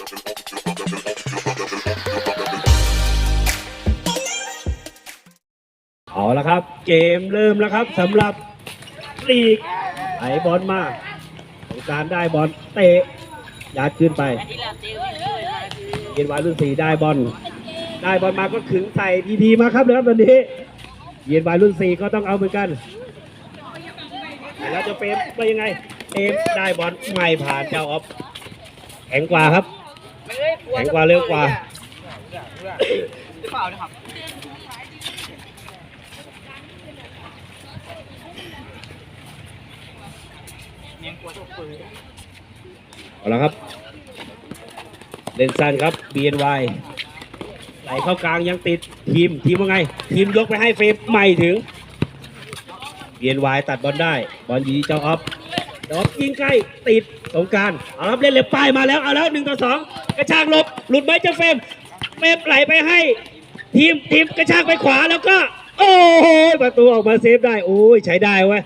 เอาละครับ เกมเริ่มแล้วครับสำหรับลีกไหลบอลมาสงการได้บอลเตะยัดขึ้นไปเย็นวายรุ่นสี่ได้บอลได้บอลมาก็ขึงใส่พีพีมาครับนะครับตอนนี้เย็นวายรุ่นสี่ก็ต้องเอาเหมือนกันแล้วจะเฟรมไปยังไงเฟรมได้บอลไม่ผ่านเจ้าออฟแข็งกว่าครับ แข็งกว่าเร็วกว่าเอาละครับ เล่นสั้นครับ BNY ไหลเข้ากลางยังติดทีมทีมว่าไง ทีมยกไปให้เฟรมไม่ถึง BNY ตัดบอลได้ บอลอยู่ที่เจ้าออฟเจ้าออฟยิงใกล้ติดสงกรารเอาละครับเล่นเร็วป้ายมาแล้ว เอาแล้วหนึ่งต่อสอง กระชากหลบ หลุดไหมเจ้าเฟรมเฟรมไหลไปให้ ทีมทีมกระชากไปขวาแล้วก็ โอ้โหประตูออกมาเซฟได้โอ้ยใช้ได้เว้ย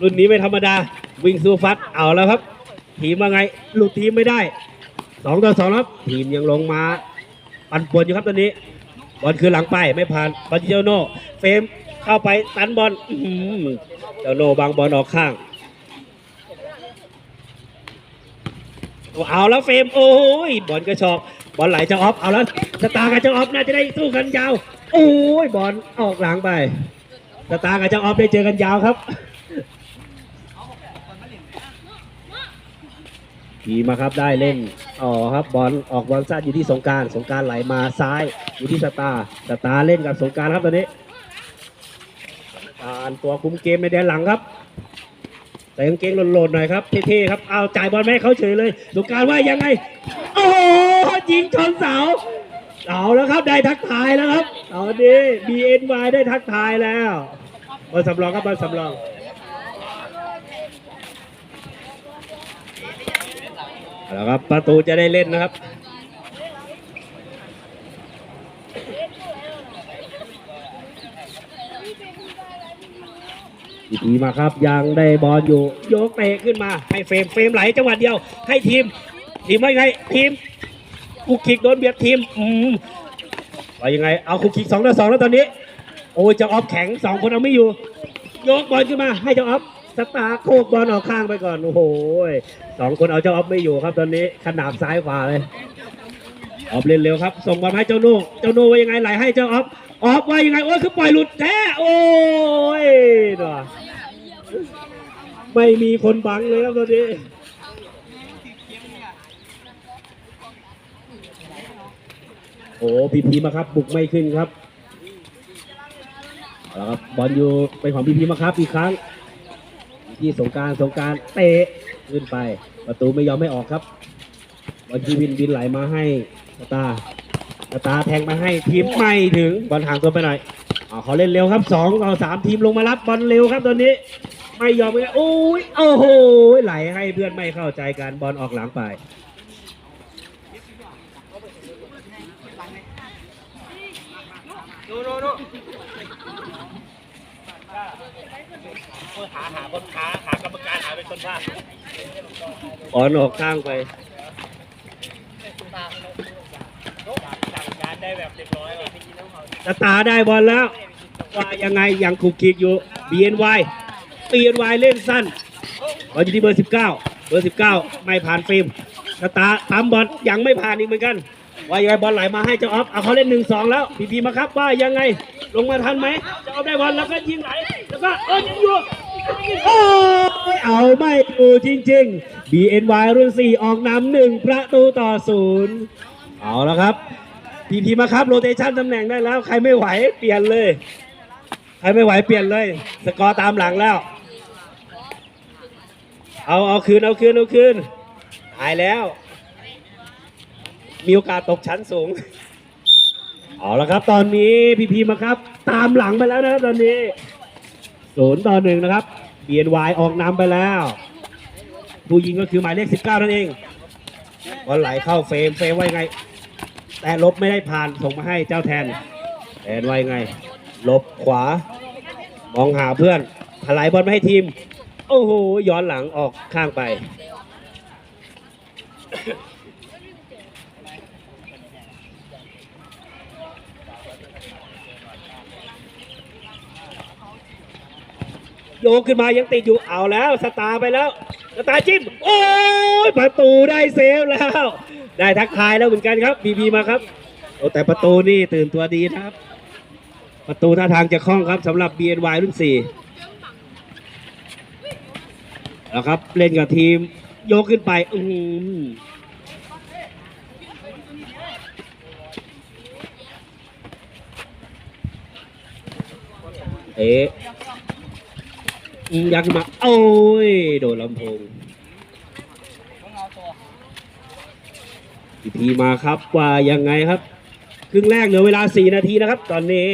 รุ่นนี้ไม่ธรรมดา วิ่งสู้ฟัดเอาแล้วครับ ทีมว่าไง หลุดทีมไม่ได้สองต่อสองครับทีมยังลงมา ปั่นป่วนอยู่ครับตอนนี้ บอลคือหลังไปไม่ผ่านบอลเจ้าโน่เฟรมเข้าไปตันบอลอื้อหือเจ้าโน่บางบอลออกข้าง เอาแล้วเฟรมโอ้ยบอลกระชอกบอลไหลเจ้าออฟเอาแล้วสตาร์กับเจ้าออฟน่าจะได้สู้กันยาว โอ้ยบอลออกหลังไปสตาร์กับเจ้าออฟได้เจอกันยาวครับทีมาครับได้เล่นอ๋อครับบอลออกบอลสั้นอยู่ที่สงการสงการไหลมาซ้ายอยู่ที่สตาร์สตาร์เล่นกับสงการครับตอนนี้การตัวคุมเกมในแดนหลังครับ กางเกงหล่นๆหน่อยครับเท่ๆครับเอาจ่ายบอลไม่เขาเฉยเลยดูการว่ายังไง โอ้โหยิงชนเสาเอาแล้วครับได้ทักทายแล้วครับตอนนี้ BNY ได้ทักทายแล้วบอลสำรองครับบอลสำรองเอาละครับประตูจะได้เล่นนะครับ อีทีมาครับ ยังได้บอลอยู่โยกเตะขึ้นมา ให้เฟรมเฟรมไหลจังหวะเดียว ให้ทีม ทีมว่ไงทีมคุกคิกโดนเบียดทีมอืมว่ายังไง เอาคุกคิกสองต่อสองแล้วตอนนี้ โอ้ยเจะออฟแข็งสองคนเอาไม่อยู่ ยกบอลขึ้นมา ให้เจ้าออฟสตาร์โคกบอลออกข้างไปก่อน โอ้โหสองคนเอาเจ้าออฟไม่อยู่ครับ ตอนนี้ขนาบซ้ายขวาเลยออฟเล่นเร็วครับ ส่งบอลให้เจ้าโน่เจ้าโน่ว่ายังไงไหลให้เจ้าออฟ ออฟว่ายังไงโอ้ยคือปล่อยหลุดแท้โอ้ยน่ะไม่มีคนบังเลยครับตอนนี้โอ้พีพีมาครับบุกไม่ขึ้นครับเอาละครับบอลอยู่เป็นของพีพีมาครับอีกครั้งที่สงการสงการเตะขึ้นไป ประตูไม่ยอมไม่ออกครับบอลที่วินวินไหลมาให้ตา ตาแทงมาให้ทีมไม่ถึงบอลห่างตัวไปหน่อยอ่าเขาเล่นเร็วครับสองต่อสามทีมลงมารับบอลเร็วครับตอนนี้ ไม่ยอมเลยโอ้ยโอ้โหไหลให้เพื่อนไม่เข้าใจกันบอลออกหลังไปหาหาคนหาหากรรมการหาเป็นคนพาดบอลออกข้างไป ได้แบบเรียบร้อยว่ะสตาร์ได้บอลแล้ว ว่ายังไงยังคุกคิกอยู่ BNY BNY เล่นสั้นบอลอยู่ที่เบอร์ 19 เบอร์ 19 ไม่ผ่านฟิล์มสตาร์ตามบอลยังไม่ผ่านอีกเหมือนกัน ว่ายังไงบอลไหลมาให้เจ้าออฟเอาเขาเล่นหนึ่งสองแล้วพีพีมาครับว่ายังไงลงมาทันไหมเจ้าออฟได้บอลแล้วก็ยิงไหลแล้วก็เออยังอยู่โอ้ยเอาไม่อยู่จริง ๆ BNY รุ่น 4 ออกนำหนึ่งประตูต่อศูนย์เอาแล้วครับ พีพีมาครับโรเตชันตำแหน่งได้แล้ว ใครไม่ไหวเปลี่ยนเลย ใครไม่ไหวเปลี่ยนเลย สกอร์ตามหลังแล้ว เอาเอาคืนเอาคืนเอาคืนหายแล้ว มีโอกาสตกชั้นสูง เอาละครับ ตอนนี้พีพีมาครับ ตามหลังไปแล้วนะครับตอนนี้ศูนย์ต่อหนึ่งนะครับ BNY ออกนำไปแล้ว ผู้ยิงก็คือหมายเลข 19 นั่นเองบอลไหลเข้าเฟรมเฟรมว่ายไง แต่ลบไม่ได้ผ่านส่งมาให้เจ้าแทนแทนไว้ไง ลบขวา มองหาเพื่อนถลายบอลมาให้ทีม โอ้โหย้อนหลังออกข้างไปโยกขึ้นมายังติดอยู่เอาแล้ว สตาร์ไปแล้ว สตาร์จิ้ม โอ้ยประตูได้เซฟแล้ว ได้ทักทายแล้วเหมือนกันครับบีบีมาครับโอ้แต่ประตูนี่ตื่นตัวดีนะครับ ประตูท่าทางจะคล่องครับสำหรับ BNY รุ่น4แล้วครับเล่นกับทีมโยกขึ้นไปอือหือเอ๊ะอยักษ์มา โอ้ย โดนลำโพง อีพีมาครับว่ายังไงครับ ครึ่งแรกเหลือเวลา 4 นาทีนะครับ ตอนนี้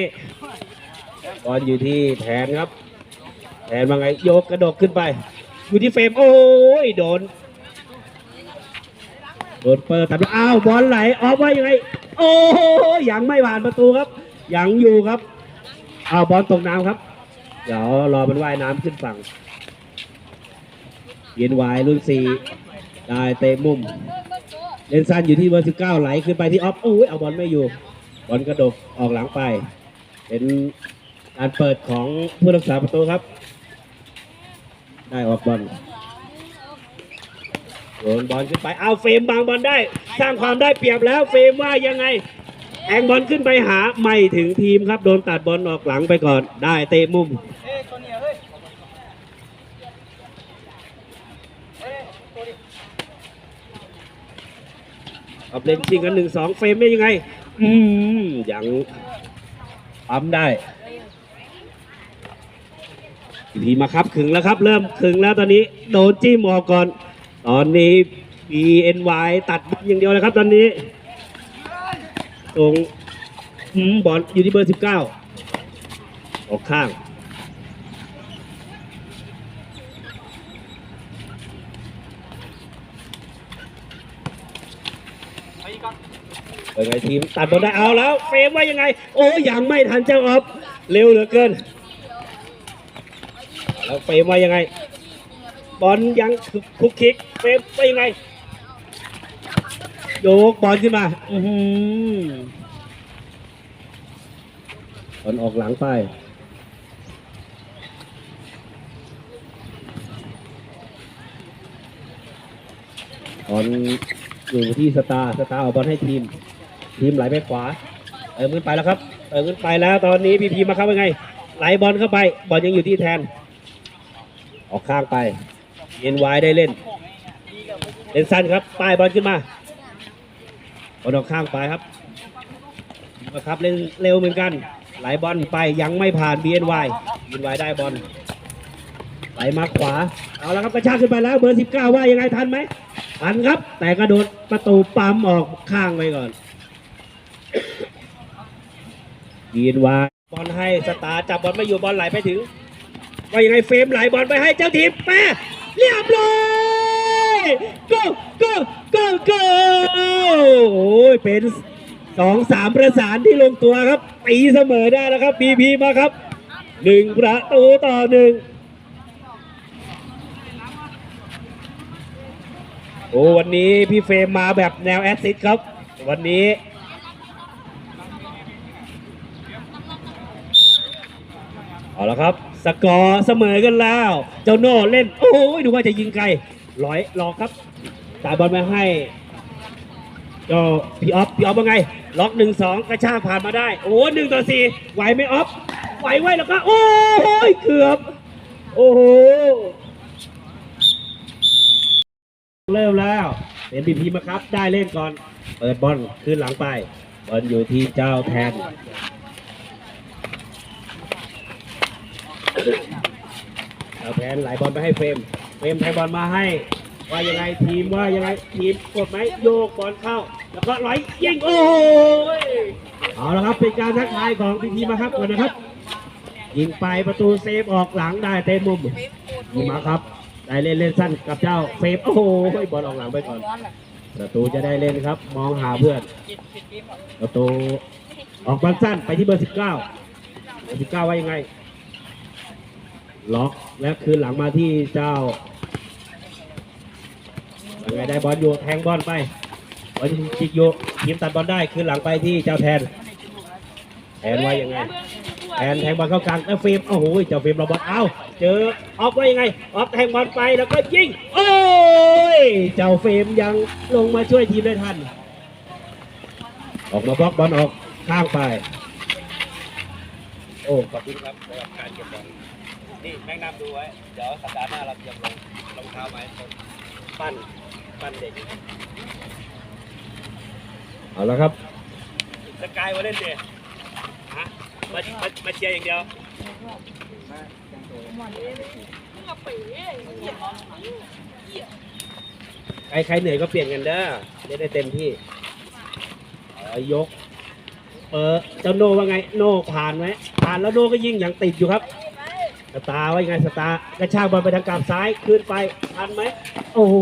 บอลอยู่ที่แทนครับแทนว่าไงโยกกระดกขึ้นไป อยู่ที่เฟรมโอ้ยโดนโดนเปิดแตัดอ้าวบอลไหลออฟว่ายังไง โอ้ยยังไม่ผ่านประตูครับยังอยู่ครับอ้าวบอลตกน้ำครับ เดี๋ยวรอมันว่ายน้ำขึ้นฝั่งเย็นวายรุ่นสี่ได้เตะมุม เลนซันอยู่ที่เบอร์สิบเก้าไหลขึ้นไปที่ออฟโอ้ยเอาบอลไม่อยู่ บอลกระดกออกหลังไป เป็นการเปิดของผู้รักษาประตูครับ ได้ออกบอลโยนบอลขึ้นไปเอาเฟรมบางบอลได้ สร้างความได้เปรียบแล้วเฟรมว่ายังไง แองบอลขึ้นไปหาไม่ถึงทีมครับ โดนตัดบอลออกหลังไปก่อนได้เตะมุม เอ้ยตัวเนี้ยเฮ้ยเอ้ยตัวนี้ เอาเล่นชิงกันหนึ่งสองเฟรมได้ยังไง อืมยังปั๊มได้อีพีมาครับขึงแล้วครับ เริ่มขึงแล้วตอนนี้โดนจิ้มออกก่อน ตอนนี้ BNY ตัดอย่างเดียวเลยครับ ตอนนี้ตรงอืมบอลอยู่ที่เบอร์สิบเก้าออกข้าง ไปอีกก่อน เป็นไงทีมตัดบอลได้เอาแล้วเฟรมว่ายังไง โอ้ยังไม่ทันเจ้าออฟเร็วเหลือเกิน แล้วเฟรมว่ายังไง บอลยังคุกคิกเฟรมว่ายังไงโยกบอลขึ้นมา อือบอลออกหลังไปบอลอยู่ที่สตาร์สตาร์เอาบอลให้ทีม ทีมไหลไปขวาเติมขึ้นไปแล้วครับเติมขึ้นไปแล้วตอนนี้พีพีมาเข้ายังไง ไหลบอลเข้าไป บอลยังอยู่ที่แทน ออกข้างไปเอ็นวายได้เล่น เล่นสั้นครับป้ายบอลขึ้นมาบอลออกข้างไปครับมาครับเล่นเร็วเหมือนกัน ไหลบอลไปยังไม่ผ่าน BNY BNY ได้บอลไหลมาขวา เอาแล้วครับกระชากขึ้นไปแล้วเบอร์ 19 ว่ายังไงทันไหมทันครับ แต่กระโดดประตูปั๊มออกข้างไปก่อน ยีนวาบอลให้สตาร์จับบอลไม่อยู่บอลไหลไปถึงว่ายังไงเฟรมไหลบอลไปให้เจ้าทีมแปะเรียบร้อยก็ก็ก็ก็โอ้ยเป็นสองสามประสานที่ลงตัวครับตีเสมอได้แล้วครับบีพีมาครับหนึ่งประตูต่อหนึ่งโอ้วันนี้พี่เฟรมมาแบบแนวแอสซิสต์ครับ วันนี้ เอาละครับ สกอร์เสมอกันแล้ว เจ้าโน่เล่น โอ้ยดูว่าจะยิงไกลร้อยหลอกครับจ่ายบอลมาให้เจ้าพี่ออฟพี่ออฟว่าไง ล็อกหนึ่งสองกระชากผ่านมาได้ โอ้หนึ่งต่อสี่ไหวไหมออฟไหวไหวแล้วก็โอ้ยเกือบ โอ้โหเริ่มแล้วเป็นพีพีมาครับ ได้เล่นก่อน เปิดบอลขึ้นหลังไป บอลอยู่ที่เจ้าแทน เอาแทนไหลบอลไปให้เฟรม เฟรมแทงบอลมาให้ ว่ายังไงทีมว่ายังไงทีมกดไหมโยกบอลเข้า แล้วก็ไหลยิงโอ้ยเอาละครับเป็นการทักทายของพีทีมาครับก่อนนะครับ ยิงไปประตูเซฟออกหลังได้เต็มมุมยิงมาครับ ได้เล่นเล่นสั้นกับเจ้าเซฟโอ้โหบอลออกหลังไปก่อนประตูจะได้เล่นครับ มองหาเพื่อนประตูออกบอลสั้นไปที่เบอร์สิบเก้าเบอร์สิบเก้าว่ายังไง ล็อกและคืนหลังมาที่เจ้ายังไงได้บอลอยู่แทงบอลไปบอลจิกอยู่ทีมตัดบอลได้คืนหลังไปที่เจ้าแทนแทนว่ายังไงแทนแทงบอลเข้ากลางแล้วฟรมโอ้โหเจ้าฟรมเราบอลเอ้าเจอออฟว่ายังไงออฟแทงบอลไปแล้วก็ยิงโอ้ยเจ้าเฟรมยังลงมาช่วยทีมได้ทัน ออกมาบล็อกบอลออกข้างไป โอ้ขอบคุณครับสำหรับการเก็บบอล นี่แม่งนำดูไว้ เดี๋ยวสัปดาห์หน้าเราจะลงรองเท้าไม้คนปั้นปั้นเด็กเอาละครับสกายมาเล่นเด็ฮะมามามาเชียร์อย่างเดียวใครใครเหนื่อยก็เปลี่ยนกันเด้อเล่นได้เต็มที่เอายก เออเจ้าโนว่าไง โนผ่านไหมผ่านแล้วโนก็ยิงอย่างติดอยู่ครับส ตาร์ว่ายังไงสตาร์กระชากบอลไปทางกลับซ้ายขึ้นไปทันไหมโอ้โห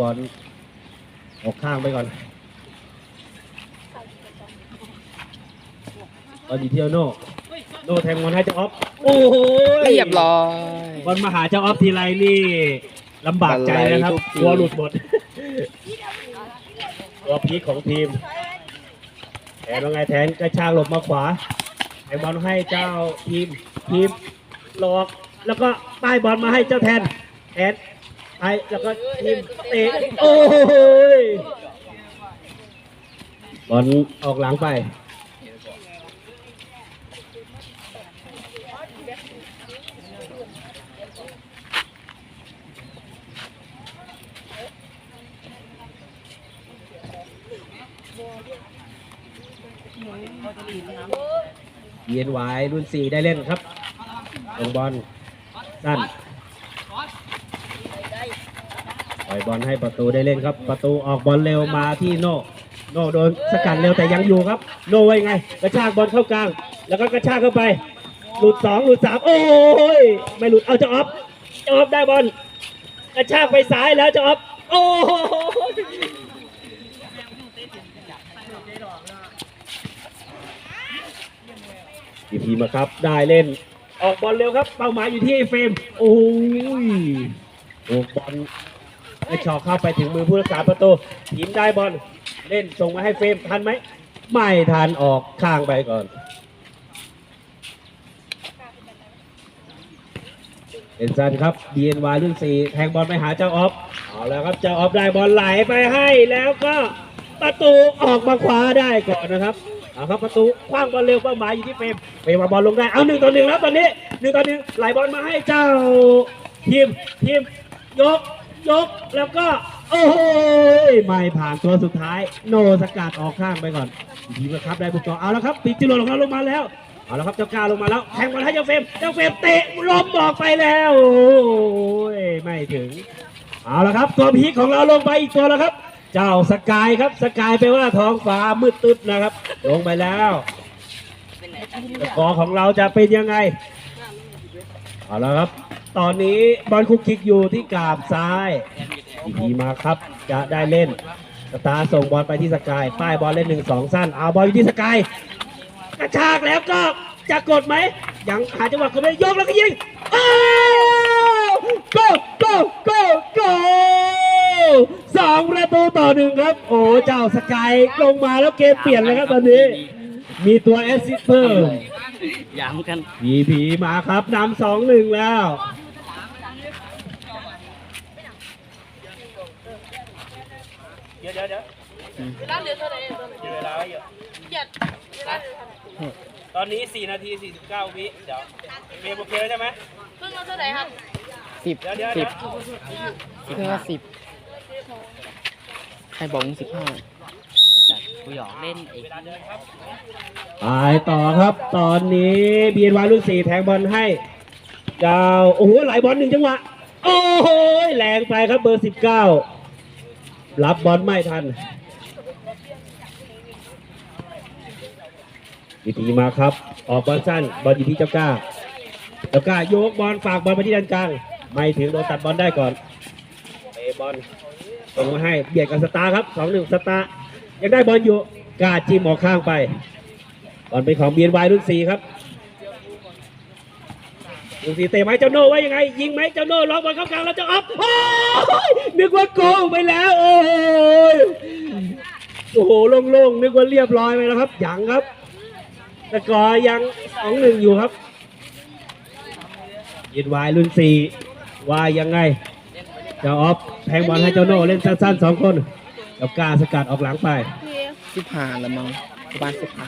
บอลออกข้างไปก่อนตอนดีเที่ยวโนโนแทงบอลให้เจ้าออฟโอ้โหเรียบร้อยบอลมาหาเจ้าออฟทีไรนี่ลำบากใจนะครับบันไลทุกทีกลัวหลุดหมดตัวพีคของทีมแทนว่าไงแทนกระชากหลบมาขวาไอ้บอลให้เจ้าทีมทีม หลอก แล้วก็ป้ายบอลมาให้เจ้าแทนแทนไปแล้วก็ทีมเตะโอ้ยบอลออกหลังไปเย็นวายรุ่นสี่ได้เล่นครับ ลงบอลสั้นปล่อยบอลให้ประตูได้เล่นครับ ประตูออกบอลเร็วมาที่โน่โน่โดนสกัดเร็วแต่ยังอยู่ครับ โน่ไว้ไง กระชากบอลเข้ากลาง แล้วก็กระชากเข้าไป หลุดสองหลุดสามโอ้ยไม่หลุดเอาจะออฟจะออฟได้บอลกระชากไปซ้ายแล้วจะออฟโอ้ยพีพีมาครับได้เล่น ออกบอลเร็วครับ เป้าหมายอยู่ที่ไอ้เฟรมโอ้ยโอ้บอลไอ้ชอเข้าไปถึงมือผู้รักษาประตูยิงได้บอลเล่นส่งมาให้เฟรมทันไหมไม่ทันออกข้างไปก่อนเอ็นซันครับ BNY รุ่นสี่แทงบอลไปหาเจ้าออฟเอาแล้วครับเจ้าออฟได้บอลไหลไปให้แล้วก็ประตูออกมาคว้าได้ก่อนนะครับ เอาครับประตูคว้างบอลเร็วเป้าหมายอยู่ที่เฟรมเฟรมมาบอลลงได้เอาหนึ่งต่อหนึ่งแล้วตอนนี้หนึ่งต่อหนึ่งไหลบอลมาให้เจ้าทีมทีมยกยกแล้วก็โอ้โหไม่ผ่านตัวสุดท้าย โนสกัดออกข้างไปก่อนทีมนะครับได้บุกต่อเอาแล้วครับปิดจิโร่ของเราลงมาแล้วเอาแล้วครับเจ้าก้าลงมาแล้วแทงบอลให้เจ้าเฟรมเจ้าเฟรมเตะล้มบอกไปแล้วโอ้ยไม่ถึง เอาและครับตัวพีคของเราลงไปอีกตัวแล้วครับ เจ้าสกายครับสกายไปลว่าท้องฟ้ามืดตึ๊บนะครับ ลงไปแล้วกอของเราจะเป็นยังไงเอาละครับ ตอนนี้บอลคุกคิกอยู่ที่กาบซ้ายอีพีมาครับจะได้เล่นสตาส่งบอลไปที่สกายป้ายบอลเล่นหนึ่งสองสั้นเอาบอลอยู่ที่สกายกระชากแล้วก็จะกดไหมยังหาจังหวะก็ไม่ยกแล้วก็ยิงอ้โกโกโกโก องประตูต่อหนึ่งครับ โอ้เจ้าสกายลงมาแล้วเกมเปลี่ยนเลยครับตอนนี้ มีตัวแอสซิสต์เพิ่มย้ำกันผีผีมาครับนำสองหนึ่งแล้ว เดี๋ยวเดี๋ยวเดี๋ยวเวลาเหลือเท่าไหร่ตอนมีเวลาไว้เยอะเจ็ดเวลาเหลือเท่าไหร่ตอนนี้ 4 นาที 49 วิเดี๋ยวเฟรมโอเคแล้วใช่ไหมเพิ่งเอาเท่าไหร่ครับสิบเดี๋ยวเดี๋ยวสิเดี๋บยวเพื่อสิบ ใครบอกมึงสิบห้ากูหยอกเล่นเองเวลาเดินครับไปต่อครับ ตอนนี้เบียนวารุ่นสี่แทงบอลให้ดาวโอ้โหไหลบอลหนึ่งจังหวะโอ้โหแรงไปครับเบอร์สิบเก้ารับบอลไม่ทันวิธีมาครับ ออกบอลสั้นบอลอยู่ที่เจ้าก้าเจ้าก้าโยกบอลฝากบอลไปที่ด้านกลาง ไม่ถึงโดนตัดบอลได้ก่อนเตะบอล ส่งมาให้เบียดกับสตาร์ครับสองหนึ่งสตาร์ยังได้บอลอยู่กาจิ้มออกข้างไปบอลเป็นของเบียนวายรุ่นสี่ครับรุ่นสี่เตะไหมเจ้าโน่ไว้ยังไง ยิงไหมเจ้าโน่ล็อกบอลเข้ากลางแล้วเจะอัพโอ้ยนึกว่าโกงไปแล้ว โอ้ยโอ้โหโล่งๆนึกว่าเรียบร้อยไปแล้วครับยังครับแต่กอยังสองหนึ่งอยู่ครับยินวายรุ่นสี่ว่ายังไง เจ้าออฟแทงบอลให้เจ้าโน่เล่นสั้นๆสองคนกับกล้าสกัดออกหลังไปพี่สิบห้าละมั้งประมาณสิบห้า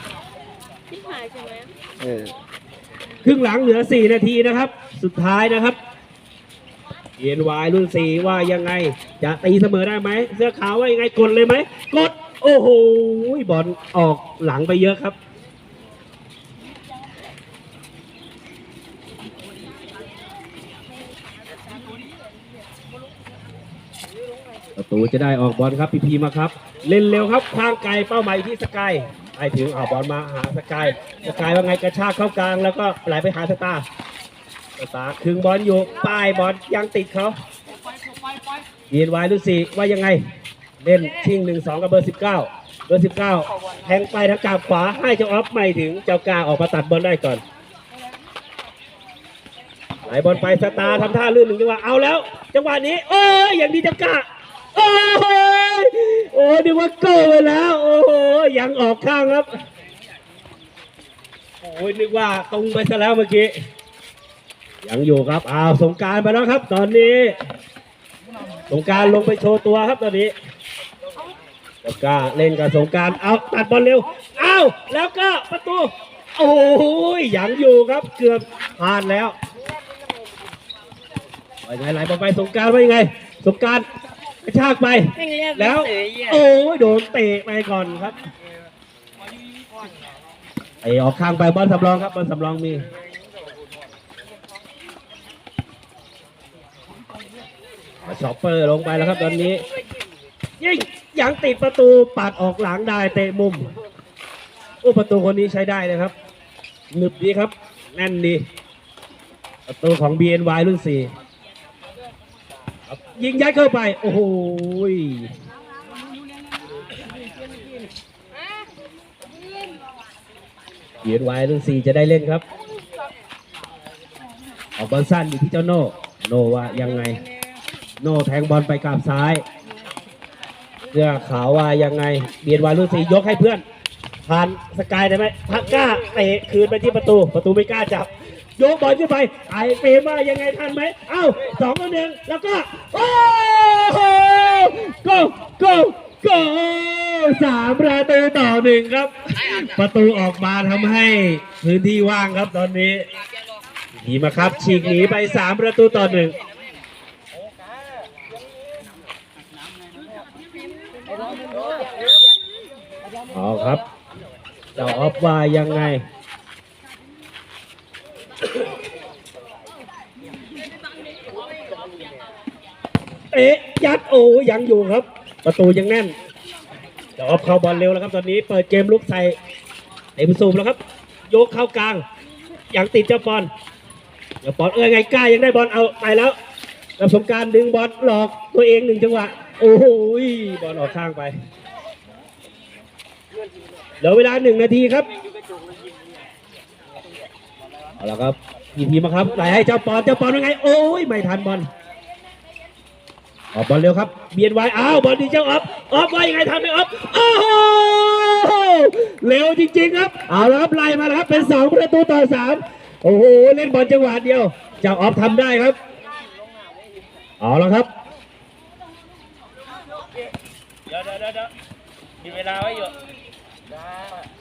พี่หายใช่ไหมเออครึ่งหลังเหลือ 4 นาทีนะครับ สุดท้ายนะครับเย็นวายรุ่น 4 ว่ายังไง จะตีเสมอได้ไหม เสื้อขาวว่ายังไงกดเลยไหม กด โอ้โหบอลออกหลังไปเยอะครับ ประตูจะได้ออกบอลครับพีพีมาครับ เล่นเร็วครับคว้างไกลเป้าหมายที่สกายไปถึงเอาบอลมาหาสกายสกายว่าไงกระชากเข้ากลาง แล้วก็ไหลไปหาสตาร์สตาร์คึงบอลอยู่ป้ายบอลยังติดเขายีนวายลูสี่ว่ายังไง เล่นชิงหนึ่งสองกับเบอร์สิบเก้าเบอร์สิบเก้าแทงไปทางกาบขวาให้เจ้าออฟไม่ถึงเจ้ากาออกมาตัดบอลได้ก่อนไหลบอลไปสตาร์ทำท่าลื่นหนึ่งจังหวะเอาแล้ว จังหวะนี้ โอ้ยอย่างดีจังกะ โอ้ยโอ้ยนึกว่าโก้ไปแล้ว โอ้โหยังออกข้างครับ โอ้ยนึกว่าตรงไปซะแล้วเมื่อกี้ ยังอยู่ครับ อ้าวสงการไปแล้วครับ ตอนนี้ สงการลงไปโชว์ตัวครับตอนนี้สงการเล่นกับสงการเอาตัดบอลเร็ว เอาแล้วก็ประตู โอ้ยยังอยู่ครับ เกือบพลาดแล้วไปไงไหลไปสงการว่ายังไง สงการ กระชากไปแล้วโอ้ยโดนเตะไปก่อนครับไอออกข้างไปบอลสำรองครับบอลสำรองมีช็อปเปอร์ลงไปแล้วครับตอนนี้ ยิงยังติดประตูปัดออกหลังได้เตะมุมโอ้ประตูคนนี้ใช้ได้นะครับหนึบดีครับ แน่นดี ประตูของ BNY รุ่นสี่ครับ ยิงยัดเข้าไป โอ้โหยเบียนไว้รุ่นสี่จะได้เล่นครับ ออกบอลสั้นอยู่ที่เจ้าโน่ โน่ว่ายังไง โน่แทงบอลไปกลับซ้ายเสื้อขาวว่ายังไง เบียนไว้รุ่นสี่ยกให้เพื่อนผ่านสกายได้ไหมพักกล้าเตะคืนไปที่ประตู ประตูไม่กล้าจับ โยกบอลขึ้นไปไอเฟมว่ายังไงทันไหมเอ้าสองต่อหนึ่งแล้วก็โอ้โห go go go สามประตูต่อหนึ่งครับ ประตูออกมาทำให้พื้นที่ว่างครับตอนนี้ดีมาครับฉีกหนีไปสามประตูต่อหนึ่งเอาครับเจ้าออฟว่ายังไง เอ๊ะยัดโอ้ยังอยู่ครับ ประตูยังแน่นเจ้าออฟเข้าบอลเร็วแล้วครับตอนนี้เปิดเกมลุกใส่เต็มสูบแล้วครับ โยกเข้ากลางยังติดเจ้าบอลเจ้าบอลเอ้ยไงกล้ายังได้บอลเอาไปแล้วกับสงการดึงบอลหลอกตัวเองหนึ่งจังหวะโอ้โหบอลออกข้างไปเหลือเวลาหนึ่งนาทีครับเอาละครับพีพีมาครับไหลให้เจ้าปอนเจ้าปอนยังไง โอ้ยไม่ทันบอล ออกบอลเร็วครับเบียนไว้อ้าวบอลดีเจ้าออฟออฟว่ายังไงทันไหมออฟโอ้โหเร็วจริงๆครับ เอาละครับไล่มาแล้วครับเป็นสองประตูต่อสามโอ้โหเล่นบอลจังหวะเดียว เจ้าออฟทำได้ครับเอาละครับเดี๋ยวเดี๋ยวเดี๋ยวมีเวลาไว้อยู่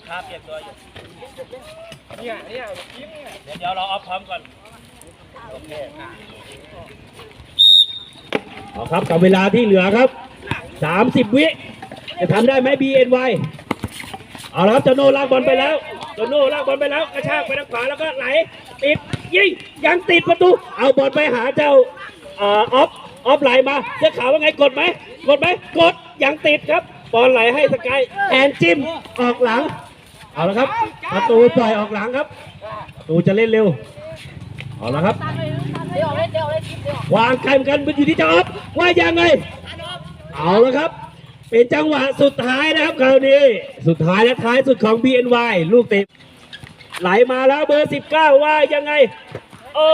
คาเปลี่ยนตัวอยู่เนี่ยเนี่ยเดี๋ยวเดี๋ยวเราเอาพร้อมก่อนโอเค เอาครับกับเวลาที่เหลือครับ30วิจะทำได้ไหม BNY เอาละครับเจาโน่ลากบอลไปแล้วเจาโน่ลากบอลไปแล้วกระชากไปทางขวาแล้วก็ไหลติดยิงยังติดประตู เอาบอลไปหาเจ้าออออฟออฟไหลมาเจ้าขาวว่าไงกดไหมกดไหมกดยังติดครับบอลไหลให้สกายแอนจิ้มออกหลัง เอาละครับ ประตูปล่อยออกหลังครับประตูจะเล่นเร็ว เอาละครับ เดี๋ยวเล่นเดี๋ยวเล่นเดี๋ยววางไกลเหมือนกันมันอยู่ที่เจ้าออฟว่ายังไง เอาละครับ เป็นจังหวะสุดท้ายนะครับคราวนี้ สุดท้ายและท้ายสุดของ BNY ลูกเตะไหลมาแล้วเบอร์ 19 ว่ายังไง โอ้